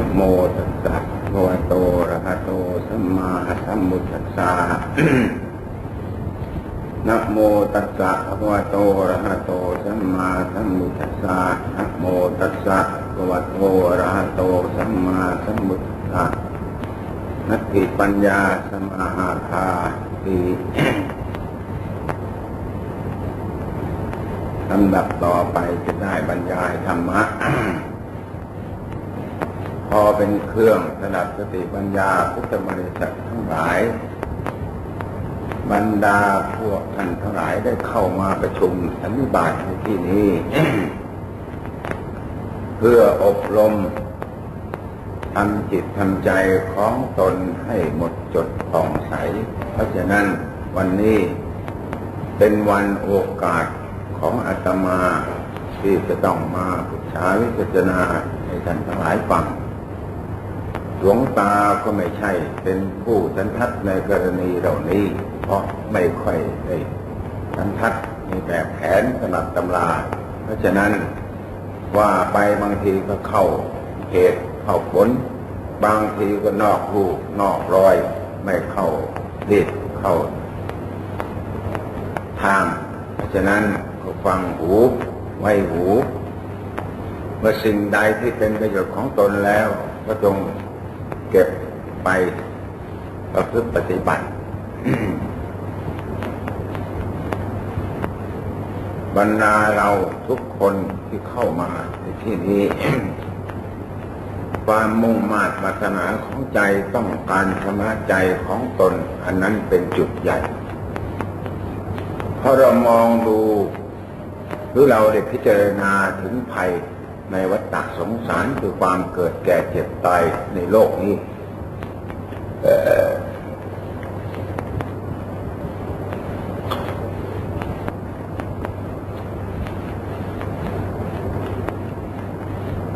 นะโมตัสสะภะวะโตอระหะโตสัมมาสัมพุทธัสสะนะโมตัสสะภะวะโตอระหะโตสัมมาสัมพุทธัสสะนะโมตัสสะภะวะโตอระหะโตสัมมาสัมพุทธัสสะนัตถิปัญญาสมาหาคาติลำดับต่อไปจะได้บรรยายธรรมะ พอเป็นเครื่องสดับสติปัญญาพุทธบริษัททั้งหลาย บรรดาพวกท่านทั้งหลายได้เข้ามาประชุมสันนิบาตในที่นี้ เพื่ออบรมทำจิตทำใจของตนให้หมดจดผ่องใส เพราะฉะนั้นวันนี้เป็นวันโอกาสของอาตมาที่จะต้องมาปรึกษาวิจารณาให้ท่านทั้งหลายฟัง หลวงตาก็ไม่ใช่เป็นผู้สันทัดในกรณีเหล่านี้ เพราะไม่ค่อยได้สันทัดในแบบแผนสำหรับตำรา เพราะฉะนั้นว่าไปบางทีก็เข้าเหตุเข้าผล บางทีก็นอกรูนอกรอย ไม่เข้าดิดเข้าทาง เพราะฉะนั้นก็ฟังหูไว้หู เมื่อสิ่งใดที่เป็นประโยชน์ของตนแล้วก็จง เก็บไปประพฤติปฏิบัติ บรรดาเราทุกคนที่เข้ามาในที่นี้ ความมุ่งมา่ปรารถนาของใจต้องการชำระใจของตน อันนั้นเป็นจุดใหญ่พราะเรามองดูหรือเราได้พิจารณาถึงภัย ในวัฏสงสารคือความเกิดแก่เจ็บตายในโลกนี้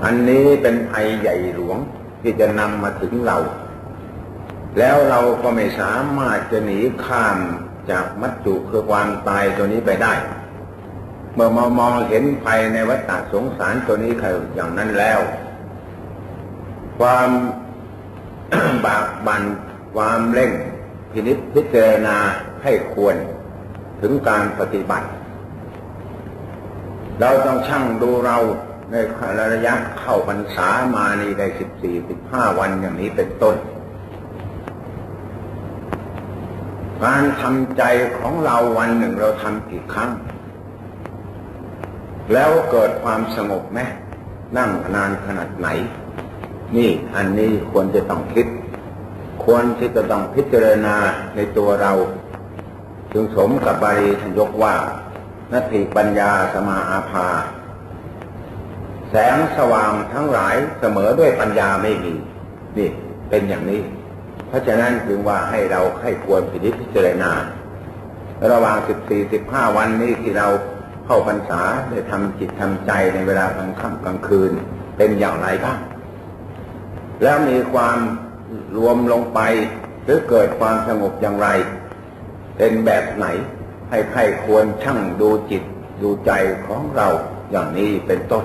อันนี้เป็นภัยใหญ่หลวงที่จะนำมาถึงเรา แล้วเราก็ไม่สามารถจะหนีข้ามจากมัจจุคือความตายตัวนี้ไปได้ เมื่อมามองเห็นภัยในวัฏฏะสงสารตัวนี้คืออย่างนั้นแล้ว ความบากบันความเร่งพินิจพิจารณาให้ควรถึงการปฏิบัติ เราต้องชั่งดูเราในระยะเข้าพรรษามาในได้สิบสี่สิบห้าวันอย่างนี้เป็นต้น การทำใจของเราวันหนึ่งเราทำกี่ครั้ง แล้วเกิดความสงบไหมนั่งนานขนาดไหน นี่อันนี้ควรจะต้องคิด ควรที่จะต้องพิจารณาในตัวเรา จึงสมกับบาลีท่านยกว่านาทีปัญญาสมาอาภา แสงสว่างทั้งหลายเสมอด้วยปัญญาไม่มีนี่เป็นอย่างนี้ เพราะฉะนั้นจึงว่าให้เราให้ควรพิจิตพิจารณา ระหว่างสิบสี่สิบห้าวันนี้ที่เรา เข้าพรรษาได้ทำจิตทำใจในเวลากลางค่ำกลางคืนเป็นอย่างไรบ้างแล้วมีความรวมลงไปหรือเกิดความสงบอย่างไร เป็นแบบไหน ให้ใครควรช่างดูจิตดูใจของเราอย่างนี้เป็นต้น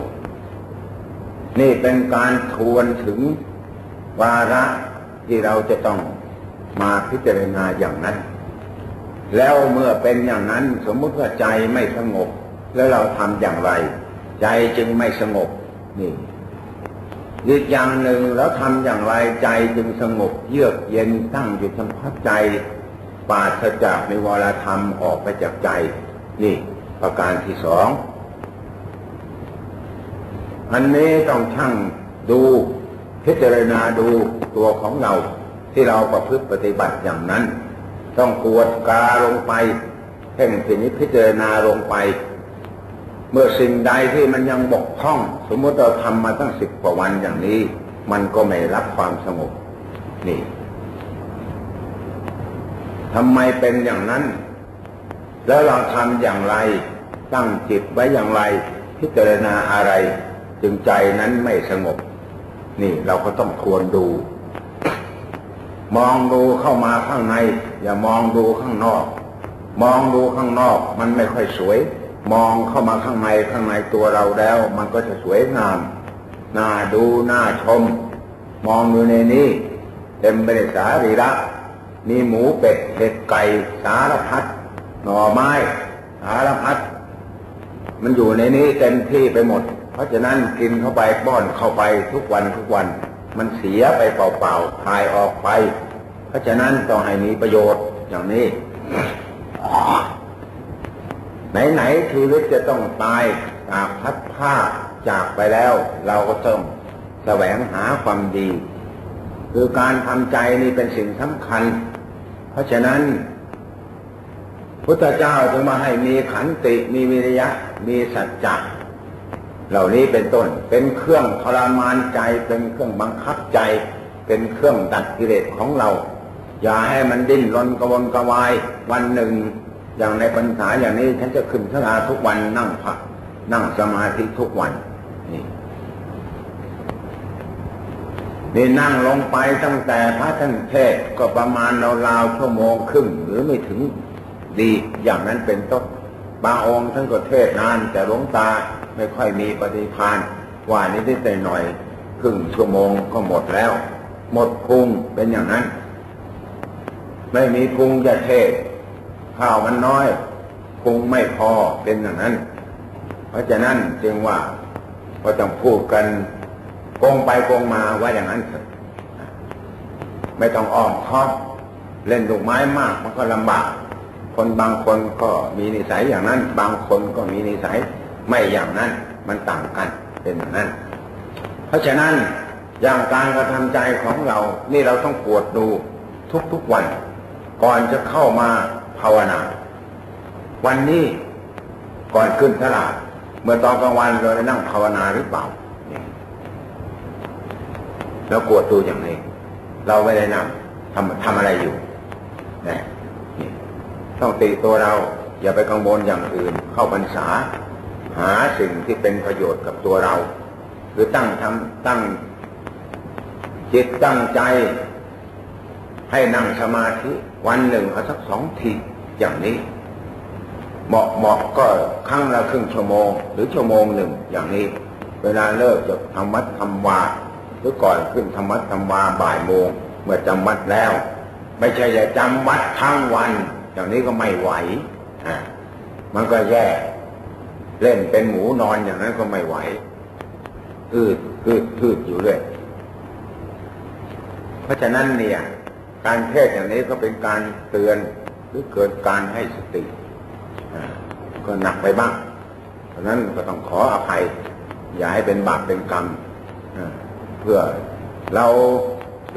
นี่เป็นการทวนถึงวาระที่เราจะต้องมาพิจารณาอย่างนั้น แล้วเมื่อเป็นอย่างนั้นสมมุติว่าใจไม่สงบ แล้วเราทำอย่างไร ใจจึงไม่สงบนี่อีกอย่างหนึ่งแล้วทำอย่างไรใจจึงสงบเยือกเย็นตั้งอยู่เฉพาะใจปราศจากในวรธรรมออกไปจากใจ นี่ ประการที่สองอันนี้ต้องช่างดูพิจารณาดูตัวของเรา ที่เราประพฤติปฏิบัติอย่างนั้น ต้องกวดกาลงไปเพ่งพินิจพิจารณาลงไป เมื่อสิ่งใดที่มันยังบกพร่อง สมมติเราทำมาตั้งสิบกว่าวันอย่างนี้ มันก็ไม่รับความสงบ นี่ทำไมเป็นอย่างนั้น แล้วเราทำอย่างไร ตั้งจิตไว้อย่างไร พิจารณาอะไร จึงใจนั้นไม่สงบ นี่เราก็ต้องทวนดู มองดูเข้ามาข้างใน อย่ามองดูข้างนอก มองดูข้างนอกมันไม่ค่อยสวย มองเข้ามาข้างในข้างในตัวเราแล้ว มันก็จะสวยงามน่าดูน่าชม มองอยู่ในนี้เต็มไปด้วยสารีระมีหมูเป็ดเห็ดไก่สารพัดหน่อไม้สารพัดมันอยู่ในนี้เต็มที่ไปหมด เพราะฉะนั้นกินเข้าไปป้อนเข้าไปทุกวันทุกวัน มันเสียไปเปล่าๆทายออกไป เพราะฉะนั้นต้องให้มีประโยชน์อย่างนี้ ไหนๆชีวิตจะต้องตายจากพัดผ้าจากไปแล้ว เราก็ต้องแสวงหาความดี คือการทำใจนี่เป็นสิ่งสำคัญ เพราะฉะนั้นพุทธเจ้าจึงมาให้มีขันติมีวิริยะ มีสัจจะเหล่านี้เป็นต้นเป็นเครื่องทรมานใจ เป็นเครื่องบังคับใจ เป็นเครื่องดัดกิเลสของเรา อย่าให้มันดิ้นรนกระวนกระวายวันหนึ่ง อย่างในปัญหาอย่างนี้ฉันจะขึ้นสลาทุกวันนั่งพักนั่งสมาธิทุกวันนี่นี่นั่งลงไปตั้งแต่พระท่านเทศก็ประมาณราวๆชั่วโมงครึ่งหรือไม่ถึงดีอย่างนั้นเป็นต้นบางองค์ท่านก็เทศนาน แต่หลวงตาไม่ค่อยมีปฏิภาณว่านิดๆหน่อยครึ่งชั่วโมงก็หมดแล้ว หมดพุงเป็นอย่างนั้น ไม่มีพุงจะเทศ ข้าวมันน้อยพุงไม่พอเป็นอย่างนั้น เพราะฉะนั้นจึงว่าก็ต้องพูดกันโกงไปโกงมาว่าอย่างนั้นไม่ต้องอ้อมค้อมเล่นลูกไม้มากมันก็ลำบาก คนบางคนก็มีนิสัยอย่างนั้น บางคนก็มีนิสัยไม่อย่างนั้น มันต่างกันเป็นอย่างนั้น เพราะฉะนั้นอย่างการกระทำใจของเรา นี่เราต้องปวดดูทุกๆวัน ก่อนจะเข้ามา ภาวนา วันนี้ก่อนขึ้นตลาดเมื่อตอนกลางวันเราได้นั่งภาวนาหรือเปล่านี่แล้วกวดดูอย่างนี้ เราไม่ได้นั่งทำทำอะไรอยู่นะนี่ต้องตีตัวเรา อย่าไปกังวลอย่างอื่น เข้าพรรษา หาสิ่งที่เป็นประโยชน์กับตัวเรา หรือตั้งทำตั้งจิตตั้งใจให้นั่งสมาธิ วันหนึ่งเอาสักสองที อย่างนี้ เหมาะเหมาะก็ครั้งละครึ่งชั่วโมง หรือชั่วโมงหนึ่งอย่างนี้ เวลาเลิกจะทำวัดทำวาหรือก่อนขึ้นทำวัดทำวาบ่ายโมง เมื่อจำวัดแล้ว ไม่ใช่จะจำวัดทั้งวัน อย่างนี้ก็ไม่ไหวอะมันก็แย่ เล่นเป็นหมูนอนอย่างนั้นก็ไม่ไหวอืดอืดพืดอยู่เรื่อยเพราะฉะนั้นเนี่ย การเทศอย่างนี้ก็เป็นการเตือน หรือเกิดการให้สติก็หนักไปบ้าง เพราะนั้นก็ต้องขออภัย อย่าให้เป็นบาปเป็นกรรมเพื่อเรา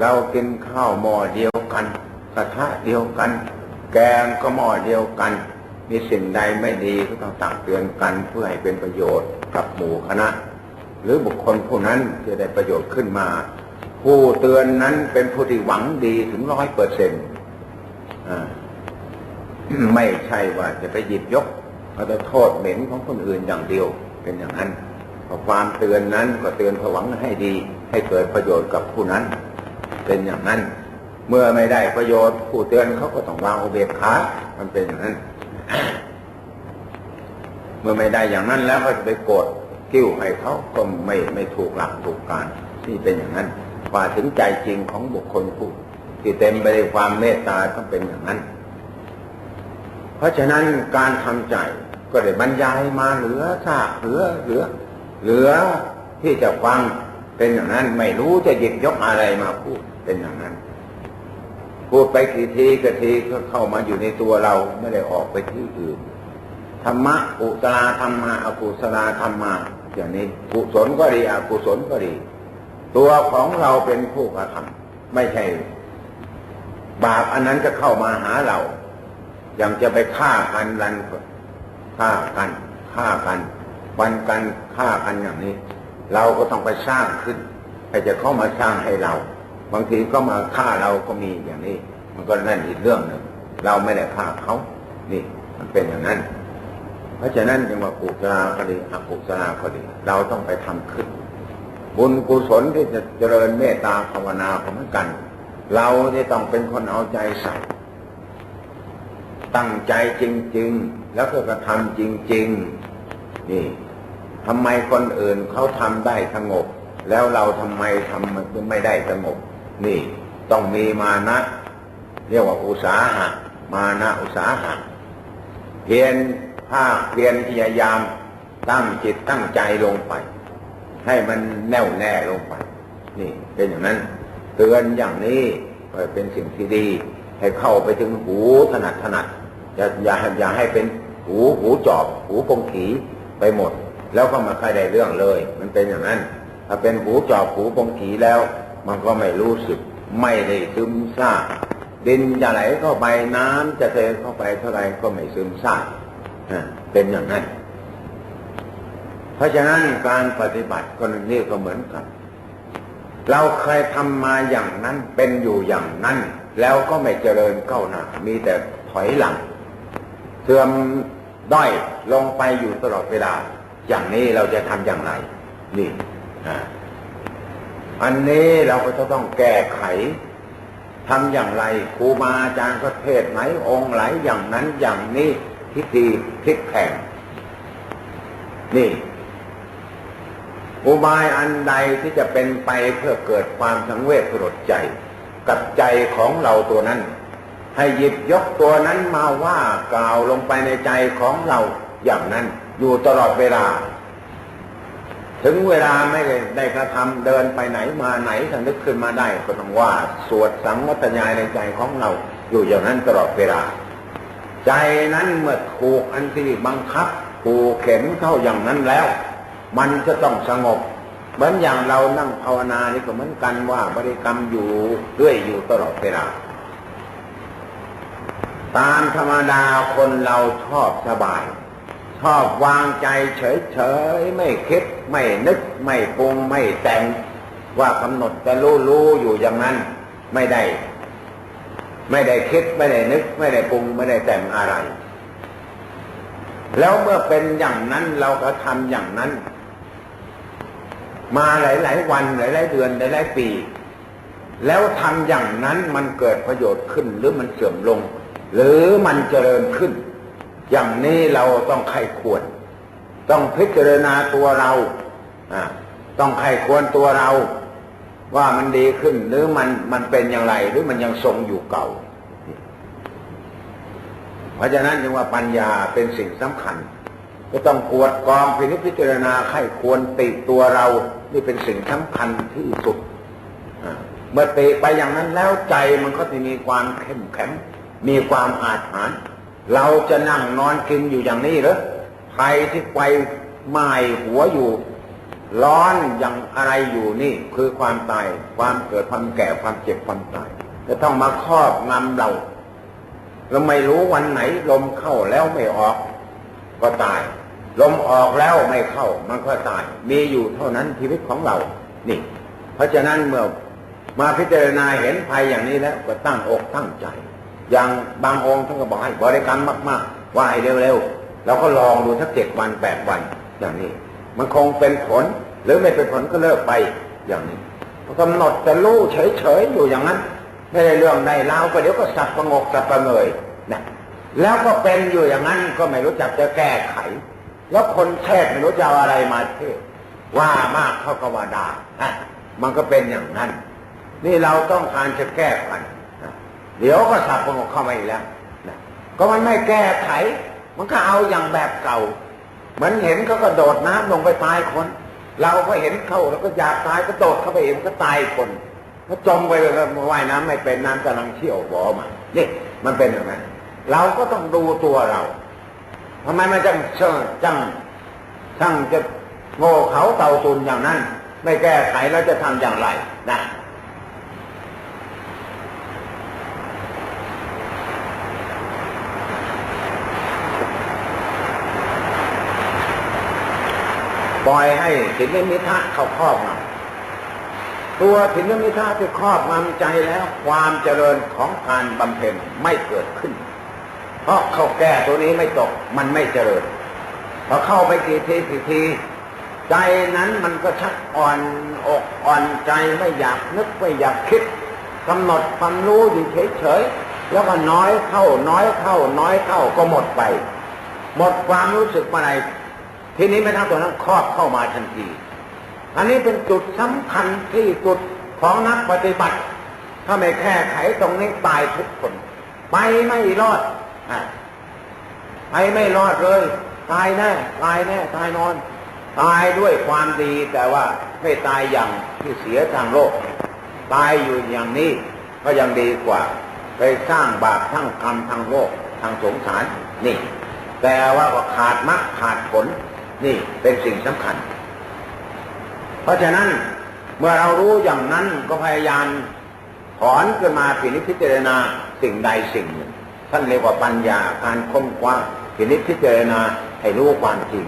เรากินข้าวหม้อเดียวกันกระทะเดียวกัน แกงก็หม้อเดียวกัน มีสิ่งใดไม่ดีก็ต้องตักเตือนกันเพื่อให้เป็นประโยชน์กับหมู่คณะ หรือบุคคลผู้นั้นจะได้ประโยชน์ขึ้นมา ผู้เตือนนั้นเป็นผู้ที่หวังดีถึงร้อยเปอร์เซ็นต์ ไม่ใช่ว่าจะไปหยิบยกเอาแต่โทษเหม็นของคนอื่นอย่างเดียวเป็นอย่างนั้นความเตือนนั้นก็เตือนเพื่อหวังให้ดี ให้เกิดประโยชน์กับผู้นั้น เป็นอย่างนั้น เมื่อไม่ได้ประโยชน์ผู้เตือนเขาก็ต้องวางอุเบกขามันเป็นอย่างนั้น เมื่อไม่ได้อย่างนั้นแล้วก็จะไปโกรธกิ้วให้เขาก็ไม่ไม่ถูกหลักถูกการที่เป็นอย่างนั้นว่าถึงใจจริงของบุคคลผู้ที่เต็มไปด้วยความเมตตาต้องเป็นอย่างนั้น ราะฉะนั้นการทำใจก็ได้บรรยายมาเหลือซากเหลือเหลือ เหลือที่จะฟังเป็นอย่างนั้นไม่รู้จะหยิบยกอะไรมาพูดเป็นอย่างนั้น พูดไปกี่ทีก็ทีก็เข้ามาอยู่ในตัวเราไม่ได้ออกไปที่อื่นธรรมะกุศลธรรมะอกุศลธรรมะอย่างนี้กุศลก็ดีอกุศลก็ดี ตัวของเราเป็นผู้กระทำไม่ใช่ บาปอันนั้นจะเข้ามาหาเรา อย่างจะไปฆ่ากันรันฆ่ากันฆ่ากันฟันกันฆ่ากันอย่างนี้ เราก็ต้องไปสร้างขึ้นใครจะเข้ามาสร้างให้เรา บางทีก็มาฆ่าเราก็มีอย่างนี้ มันก็นั่นอีกเรื่องหนึ่งเราไม่ได้ฆ่าเขา นี่ มันเป็นอย่างนั้น เพราะฉะนั้นจึงว่ากุศลก็ดีอกุศลก็ดี เราต้องไปทำขึ้น บุญกุศลที่จะเจริญเมตตาภาวนาของกัน เราจะต้องเป็นคนเอาใจใส่ ตั้งใจจริง ๆ แล้วก็กระทำจริง ๆ นี่ทำไมคนอื่นเขาทำได้สงบ แล้วเราทำไมทำมันไม่ได้สงบ นี่ ต้องมีมานะ เรียกว่าอุสาหะ มานะอุสาหะ เพียรภาคเพียรพยายามตั้งจิตตั้งใจลงไป ให้มันแน่วแน่ลงไป นี่ เป็นอย่างนั้น เตือนอย่างนี้เป็นสิ่งที่ดี ให้เข้าไปถึงหูถนัดถนัด อย่าอย่าอย่าให้เป็นหูหูจอบ หูปงขีไปหมด แล้วก็มาใครได้เรื่องเลย มันเป็นอย่างนั้น ถ้าเป็นหูจอบหูปงขีแล้ว มันก็ไม่รู้สึก ไม่ได้ซึมซาบดินจะไหลเข้าไปน้ำจะเทเข้าไปเท่าไรก็ไม่ซึมซาบอ่าเป็นอย่างนั้น เพราะฉะนั้นการปฏิบัติคนนี้ก็เหมือนกันเราเคยทำมาอย่างนั้นเป็นอยู่อย่างนั้น แล้วก็ไม่เจริญก้าวหน้ามีแต่ถอยหลัง เสื่อมด้อยลงไปอยู่ตลอดเวลา อย่างนี้เราจะทำอย่างไร นี่อันนี้เราก็จะต้องแก้ไขทำอย่างไรครูบาอาจารย์ก็เทศไหนองค์ไหนอย่างนั้นอย่างนี้พิธีพลิกแพงนี่อุบายอันใดที่จะเป็นไปเพื่อเกิดความสังเวชสลดใจ กับใจของเราตัวนั้น ให้หยิบยกตัวนั้นมาว่ากล่าวลงไปในใจของเราอย่างนั้น อยู่ตลอดเวลา ถึงเวลาไม่ได้กระทำเดินไปไหนมาไหนถ้านึกขึ้นมาได้ก็ต้องว่า สวดสังวัตญายในใจของเรา อยู่อย่างนั้นตลอดเวลา ใจนั้นเมื่อถูกอันที่บังคับผูกเข็นเข้าอย่างนั้นแล้ว มันจะต้องสงบเหมือนอย่างเรานั่งภาวนานี่ก็เหมือนกันว่าบริกรรมอยู่เรื่อยอยู่ตลอดเวลา ตามธรรมดาคนเราชอบสบาย ชอบวางใจเฉยๆ ไม่คิด ไม่นึก ไม่ปรุง ไม่แต่ง ว่ากำหนดจะรู้รู้อยู่อย่างนั้น ไม่ได้ ไม่ได้คิด ไม่ได้นึก ไม่ได้ปรุง ไม่ได้แต่งอะไร แล้วเมื่อเป็นอย่างนั้นเราก็ทำอย่างนั้น มาหลาย ๆ วันหลาย ๆ เดือนหลาย ๆ ปี แล้วทำอย่างนั้นมันเกิดประโยชน์ขึ้นหรือมันเสื่อมลง หรือมันเจริญขึ้น อย่างนี้เราต้องใครควร ต้องพิจารณาตัวเราต้องใครควรตัวเรา ว่ามันดีขึ้น หรือมันมันเป็นอย่างไร หรือมันยังทรงอยู่เก่า เพราะฉะนั้นจึงว่าปัญญาเป็นสิ่งสำคัญก็ต้องกวดกองพินิจพิจารณาใครควรติตัวเรา นี่เป็นสิ่งสำคัญที่สุดเมื่อติไปอย่างนั้นแล้วใจมันก็จะมีความเข้มแข็ง มีความอาถรรพ์เราจะนั่งนอนกินอยู่อย่างนี้หรอภัยที่ไฟไหม้หัวอยู่ ร้อนอย่างอะไรอยู่นี่คือความตายความเกิดความแก่ความเจ็บความตายจะต้องมาครอบงำเราเราไม่รู้วันไหนลมเข้าแล้วไม่ออกก็ตาย ลมออกแล้วไม่เข้ามันก็ตาย มีอยู่เท่านั้นชีวิตของเรานี่ เพราะฉะนั้นเมื่อมาพิจารณาเห็นภัยอย่างนี้แล้วก็ตั้งอกตั้งใจ อย่างบางองค์ท่านก็บอกให้บริกรรมมากๆ ว่าให้เร็วๆเราก็ลองดูสักเจ็ดวันแปดวันอย่างนี้ มันคงเป็นผลหรือไม่เป็นผลก็เลิกไปอย่างนี้กำหนดจะรู้เฉยๆอยู่อย่างนั้น ไม่ได้เรื่องใดเล่าก็เดี๋ยวก็สับประงกสับประเงยนะแล้วก็เป็นอยู่อย่างนั้นก็ไม่รู้จักจะแก้ไข แล้วคนเทศไม่รู้จะเอาอะไรมาเทศว่ามากเขาก็ว่าด่าฮะมันก็เป็นอย่างนั้น นี่เราต้องการจะแก้ไขน เดี๋ยวก็สับประงกเข้ามาอีกแล้วนะก็มันไม่แก้ไข มันก็เอาอย่างแบบเก่า เหมือนเห็นเขาก็โดดน้ำลงไปตายคน เราก็เห็นเขาแล้วก็อยากตายก็โดดเข้าไปเองก็ตายคนก็จมไปเลยวว่ายน้ำไม่เป็นน้ำกำลังเชี่ยวบ่อมานี่มันเป็นอย่างนั้นเราก็ต้องดูตัวเราทำไมมันจังเชิงจังช่างจะโง่เขาเต่าตุนอย่างนั้น ไม่แก้ไขแล้วจะทำอย่างไรนะ ปล่อยให้ถินมิทะเขาครอบงำตัวถินมิทะที่ครอบงำใจแล้วความเจริญของการบำเพ็ญไม่เกิดขึ้น เพราะเขาแก้ตัวนี้ไม่ตกมันไม่เจริญพอเข้าไปกี่ทีกี่ที ใจนั้นมันก็ชักอ่อนอกอ่อนใจไม่อยากนึกไม่อยากคิดกำหนดความรู้อยู่เฉยๆแล้วก็น้อยเข้าน้อยเข้า น้อยเข้าก็หมดไป หมดความรู้สึกเมื่อไหร ทีนี้ไม่ทั้งตัวนั้นครอบเข้ามาทันที อันนี้เป็นจุดสำคัญที่สุดของนักปฏิบัติ ถ้าไม่แก้ไขตรงนี้ตายทุกคนไปไม่รอดอไปไม่รอดเลย ตายแน่ตายแน่ตายนอน ตายด้วยความดีแต่ว่าไม่ตายอย่างที่เสียทางโลก ตายอยู่อย่างนี้ก็ยังดีกว่า ไปสร้างบาปทั้งกรรมทางโลกทางสงสารนี่ แต่ว่าก็ขาดมรรคขาดผล นี่เป็นสิ่งสำคัญ เพราะฉะนั้นเมื่อเรารู้อย่างนั้นก็พยายามถอนขึ้นมาพินิจพิจารณาสิ่งใดสิ่งหนึ่งท่านเรียกว่าปัญญาการค้นคว้าพินิจพิจารณาให้รู้ความจริง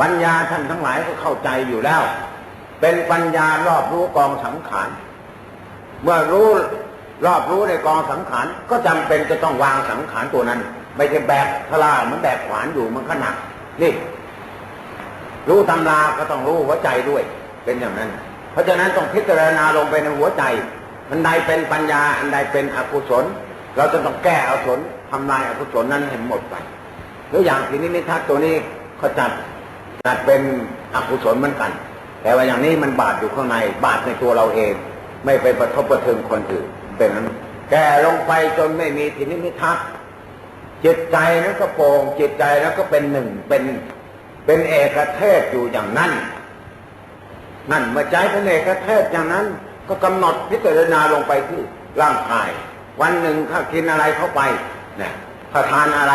ปัญญาท่านทั้งหลายก็เข้าใจอยู่แล้ว เป็นปัญญารอบรู้กองสังขารเมื่อรู้รอบรู้ในกองสังขารก็จำเป็นจะต้องวางสังขารตัวนั้น ไม่ใช่แบกทลาเหมือนแบกขวานอยู่มันก็หนักนี่ รู้ตำราก็ต้องรู้หัวใจด้วย เป็นอย่างนั้น เพราะฉะนั้นต้องพิจารณาลงไปในหัวใจ อันใดเป็นปัญญา อันใดเป็นอกุศล เราจะต้องแก้อกุศลทำลายอกุศลนั้นให้หมดไปหรืออย่างที่นิมิทัศตัวนี้เขาจัดจัดเป็นอกุศลเหมือนกัน แต่ว่าอย่างนี้มันบาดอยู่ข้างใน บาดในตัวเราเอง ไม่ไปประทบประเทือนคนอื่น เป็นนั้น แก่ลงไปจนไม่มีทินิมิทัศจิตใจนั้นก็โปร่งจิตใจแล้วก็เป็นหนึ่งเป็น เป็นเอกเทศอยู่อย่างนั้น นั่นเมื่อใจเป็นเอกเทศอย่างนั้น ก็กำหนดพิจารณาลงไปที่ร่างกาย วันหนึ่งข้ากินอะไรเข้าไปเนี่ยข้าทานอะไร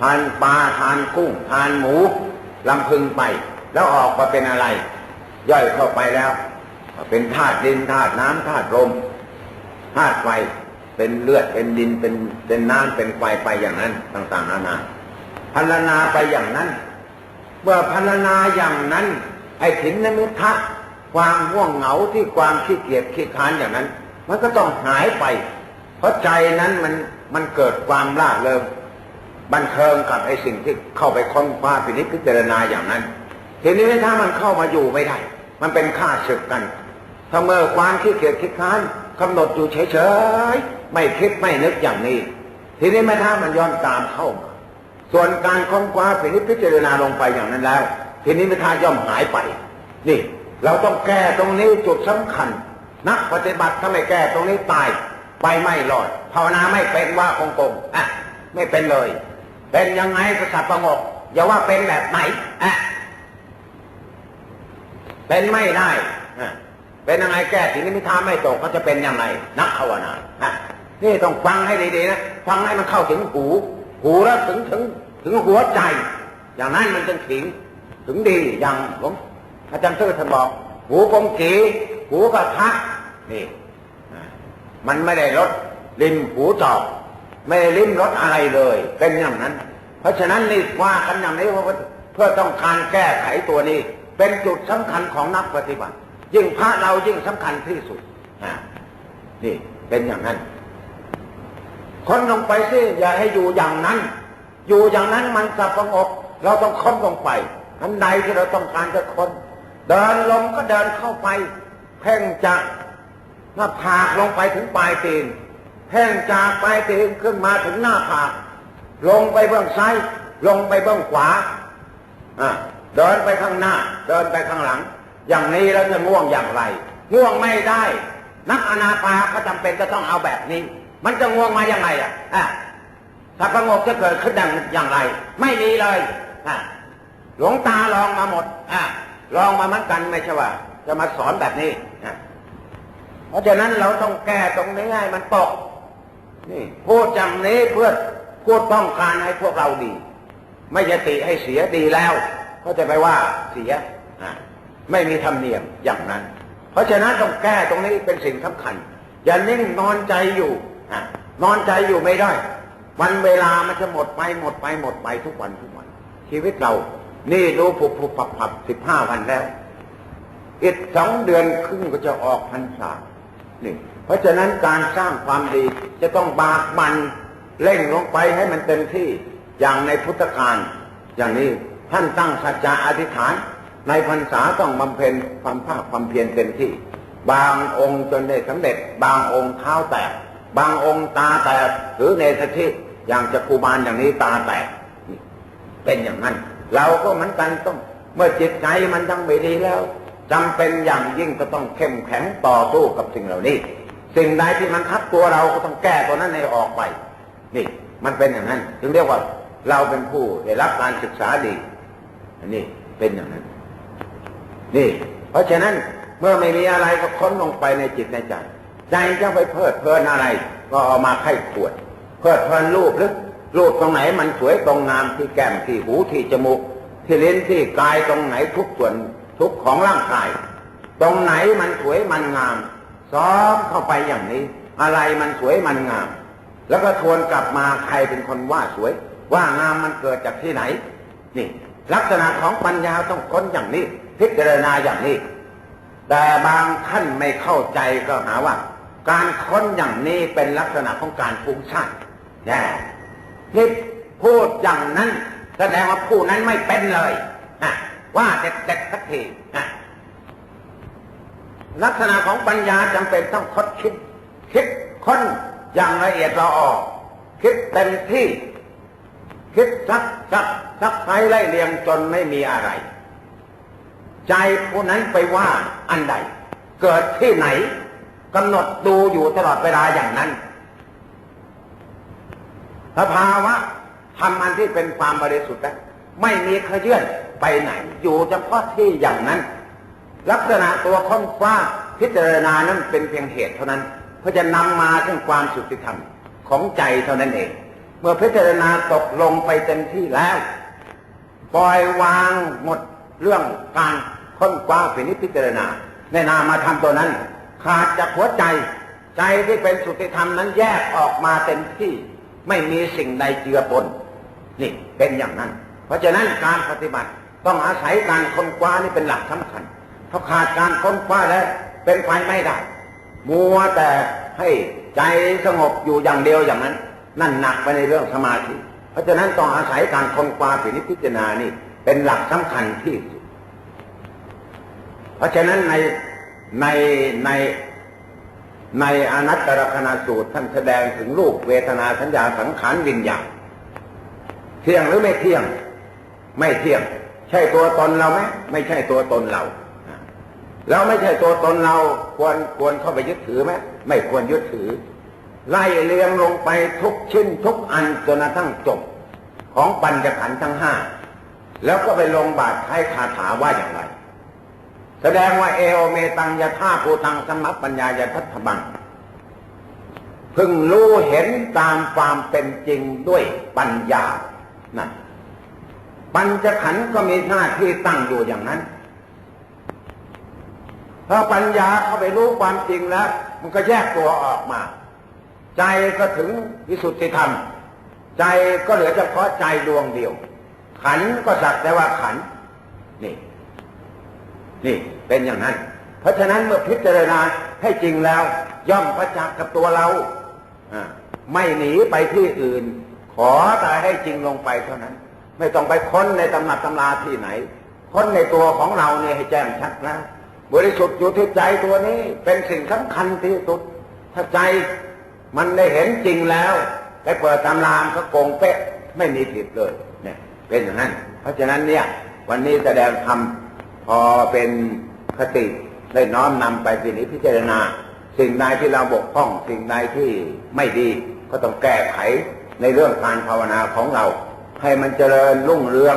ทานปลาทานกุ้ง ทานหมูลำพึงไป แล้วออกมาเป็นอะไร ย่อยเข้าไปแล้ว เป็นธาตุดินธาตุน้ำธาตุลมธาตุไฟเป็นเลือดเป็นดินเป็นเป็นน้ำเป็นไฟไปอย่างนั้น ต่างๆนานาพัฒนาไปอย่างนั้น เมื่อพัฒนาอย่างนั้น ไอ้ถินนมิทะความง่วงเหงาที่ความขี้เกียจขี้ค้านอย่างนั้น มันก็ต้องหายไป เพราะใจนั้นมันมันเกิดความล่าเริงบันเทิงกับไอ้สิ่งที่เข้าไปค้นคว้าพินิจพิจารณาอย่างนั้น ทีนี้ถ้ามันเข้ามาอยู่ไม่ได้ มันเป็นข้าศึกกันถ้าเมื่อความขี้เกียจขี้ค้านกำหนดอยู่เฉยๆไม่คิดไม่นึกอย่างนี้ ทีนี้แม้ถ้ามันย้อนตามเข้ามา ส่วนการค้นคว้าพินิจพิจารณาลงไปอย่างนั้นแล้วทีนี้ม่ทาย่อมหายไป นี่ เราต้องแก้ตรงนี้จุดสำคัญ นักปฏิบัติถ้าไม่แก้ตรงนี้ตาย ไปไม่รอดภาวนาไม่เป็นว่าคงคงอะไม่เป็นเลย เป็นยังไงก็สับประงกอย่าว่าเป็นแบบไหนอะเป็นไม่ได้อะเป็นยังไงแก้ทีนี้มิทาไม่ตกก็จะเป็นยังไงนักภาวนาอะนี่ต้องฟังให้ดีๆนะฟังให้มันเข้าถึงหู หูแล้วถึงถึงถึงหัวใจ อย่างนั้นมันจึงถึงถึงดีอย่างผมอาจารย์เทศท่านบอก หูกงกีหูกระทะนี่มันไม่ได้ลดริมหูจอบไม่ได้ลิ้มรสอะไรเลย เป็นอย่างนั้น เพราะฉะนั้นนี่ว่ากันอย่างนี้ว่าเพื่อต้องการแก้ไขตัวนี้ เป็นจุดสำคัญของนักปฏิบัติ ยิ่งพระเรายิ่งสำคัญที่สุดนี่เป็นอย่างนั้น ค้นลงไปสิอย่าให้อยู่อย่างนั้น อยู่อย่างนั้นมันสับประงกเราต้องค้นลงไปอันใดที่เราต้องการจะค้นเดินลงก็เดินเข้าไป เพ่งจากหน้าผากลงไปถึงปลายตีนแห้งจากปลายตีนขึ้นมาถึงหน้าผากลงไปเบื้องซ้ายลงไปเบื้องขวาอะเดินไปข้างหน้า เดินไปข้างหลัง อย่างนี้แล้วจะง่วงอย่างไร ง่วงไม่ได้ นักอนาปาก็จำเป็นจะต้องเอาแบบนี้ มันจะง่วงมาอย่างไรอะอะถ้าประงกจะเกิดขึ้นดังอย่างไร ไม่มีเลยอะหลวงตาลองมาหมดอะลองมาเหมือนกันไม่ใช่ว่าจะมาสอนแบบนี้อะเพราะฉะนั้นเราต้องแก้ตรงนี้ให้มันตกนี่พูดอย่างนี้เพื่อพูดต้องการให้พวกเราดี ไม่จะติให้เสียดีแล้วก็จะไปว่าเสียอะไม่มีธรรมเนียมอย่างนั้น เพราะฉะนั้นต้องแก้ตรงนี้เป็นสิ่งสำคัญ อย่านิ่งนอนใจอยู่ นอนใจอยู่ไม่ได้ วันเวลามันจะหมดไปหมดไปหมดไปทุกวันทุกวัน ชีวิตเรา นี่รู้ผุบผุบปับปับสิบห้าวันแล้ว อีกสองเดือนครึ่งก็จะออกพรรษานี่เพราะฉะนั้นการสร้างความดีจะต้องบากบันเร่งลงไปให้มันเต็มที่อย่างในพุทธกาลอย่างนี้ท่านตั้งสัจจะอธิษฐาน ในพรรษาต้องบำเพ็ญความภาคความเพียรเต็มที่ บางองค์จนได้สำเร็จ บางองค์เท้าแตก บางองค์ตาแตกหรือในสถิอย่างจักรูบาลอย่างนี้ตาแตกเป็นอย่างนั้น เราก็เหมือนกันต้อง เมื่อจิตใจมันยังไม่ดีแล้วจำเป็นอย่างยิ่งก็ต้องเข้มแข็งต่อสู้กับสิ่งเหล่านี้ สิ่งใดที่มันทับตัวเราก็ต้องแก้ตัวนั้นให้ออกไป นี่ มันเป็นอย่างนั้นจึงเรียกว่าเราเป็นผู้ได้รับการศึกษาดีอันนี้เป็นอย่างนั้น นี่ เพราะฉะนั้นเมื่อไม่มีอะไรก็ค้นลงไปในจิตในใจ ใจจะไปเพลิดเพลินอะไร ก็เอามาไข้ขวด เพลิดเพลินรูปหรือรูปตรงไหนมันสวยตรงงามที่แก้มที่หูที่จมูก ที่ลิ้นที่กายตรงไหนทุกส่วนทุกของร่างกาย ตรงไหนมันสวยมันงามซ้อมเข้าไปอย่างนี้ อะไรมันสวยมันงาม แล้วก็ทวนกลับมาใครเป็นคนว่าสวย ว่างามมันเกิดจากที่ไหน นี่ ลักษณะของปัญญาต้องค้นอย่างนี้ พิจารณาอย่างนี้ แต่บางท่านไม่เข้าใจก็หาว่า การค้นอย่างนี้เป็นลักษณะของการฟุ้งซ่านแย่ที่พูดอย่างนั้นแสดงว่าผู้นั้นไม่เป็นเลยนะว่าเด็ดๆสักทีนะลักษณะของปัญญาจำเป็นต้องคดคิด คิดค้นอย่างละเอียดละออกคิดเต็มที่ คิดซักซักซักไซไล่เรียงจนไม่มีอะไร ใจผู้นั้นไปว่าอันใด เกิดที่ไหน กำหนดดูอยู่ตลอดเวลาอย่างนั้นสภาวะทำอันที่เป็นความบริสุทธิ์นั้นไม่มีขยื่นไปไหน อยู่เฉพาะที่อย่างนั้น ลักษณะตัวค้นคว้าพิจารณานั้นเป็นเพียงเหตุเท่านั้น เพื่อจะนำมาซึ่งความสุติธรรมของใจเท่านั้นเอง เมื่อพิจารณาตกลงไปเต็มที่แล้ว ปล่อยวางหมดเรื่องการค้นคว้าพินิจพิจารณาในนามาทำตัวนั้น ขาดจากหัวใจ ใจที่เป็นสุติธรรมนั้นแยกออกมาเต็มที่ ไม่มีสิ่งใดเจือปนนี่เป็นอย่างนั้น เพราะฉะนั้นการปฏิบัติต้องอาศัยการค้นคว้านี่เป็นหลักสำคัญเพราะขาดการค้นคว้าแล้วเป็นไปไม่ได้ มัวแต่ให้ใจสงบอยู่อย่างเดียวอย่างนั้น นั่นหนักไปในเรื่องสมาธิ เพราะฉะนั้นต้องอาศัยการค้นคว้าพินิจพิจารณานี่เป็นหลักสำคัญที่สุด เพราะฉะนั้นใน ในในในอนัตตลกนาสูตรท่านแสดงถึงรูปเวทนาสัญญาสังขารวิญญาณเที่ยงหรือไม่เที่ยง ไม่เที่ยง ใช่ตัวตนเราไหมไม่ใช่ตัวตนเราเราไม่ใช่ตัวตนเราควรควรเข้าไปยึดถือไหมไม่ควรยึดถือ ไล่เรียงลงไปทุกชิ้นทุกอันจนกระทั่งจบของปัญจขันธ์ทั้งห้าแล้วก็ไปลงบาทให้คาถาว่าอย่างไร แสดงว่าเอโอเมตังยะธาภูตังสมัปปัญญายทัตบังพึงรู้เห็นตามความเป็นจริงด้วยปัญญานั่นปัญจขันธ์ก็มีหน้าที่ตั้งอยู่อย่างนั้นพอปัญญาเข้าไปรู้ความจริงแล้ว มันก็แยกตัวออกมา ใจก็ถึงวิสุทธิธรรม ใจก็เหลือเฉพาะใจดวงเดียว ขันก็สักแต่ว่าขันธ นี่เป็นอย่างนั้น เพราะฉะนั้นเมื่อพิจารณาให้จริงแล้ว ย่อมประจักษ์กับตัวเราไม่หนีไปที่อื่น ขอแต่ให้จริงลงไปเท่านั้น ไม่ต้องไปค้นในตำนักตำราที่ไหน ค้นในตัวของเราเนี่ยให้แจ้งชัดนะบริสุทธิ์อยู่ที่ใจตัวนี้เป็นสิ่งสำคัญที่สุด ถ้าใจมันได้เห็นจริงแล้วไปเปิดตำรามก็โกงเป๊ะไม่มีผิดเลยเนี่ยเป็นอย่างนั้น เพราะฉะนั้นเนี่ย วันนี้แสดงธรรม พอเป็นคติได้น้อมนำไปพินิจพิจารณา สิ่งใดที่เราบกพร่อง สิ่งใดที่ไม่ดี ก็ต้องแก้ไขในเรื่องการภาวนาของเรา ให้มันเจริญรุ่งเรือง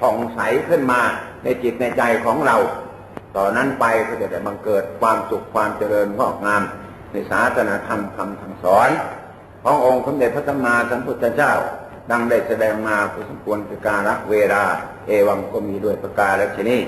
ผ่องใสขึ้นมาในจิตในใจของเรา ต่อนนั้นไปก็จะได้บังเกิดความสุขความเจริญงอกงาม ในศาสนาธรรมคำสั่งสอนขององค์สมเด็จพระสัมมาสัมพุทธเจ้า ดังได้แสดงมาพอสมควรคือการรักเวลา เอวังก็มีด้วยประการและชนี้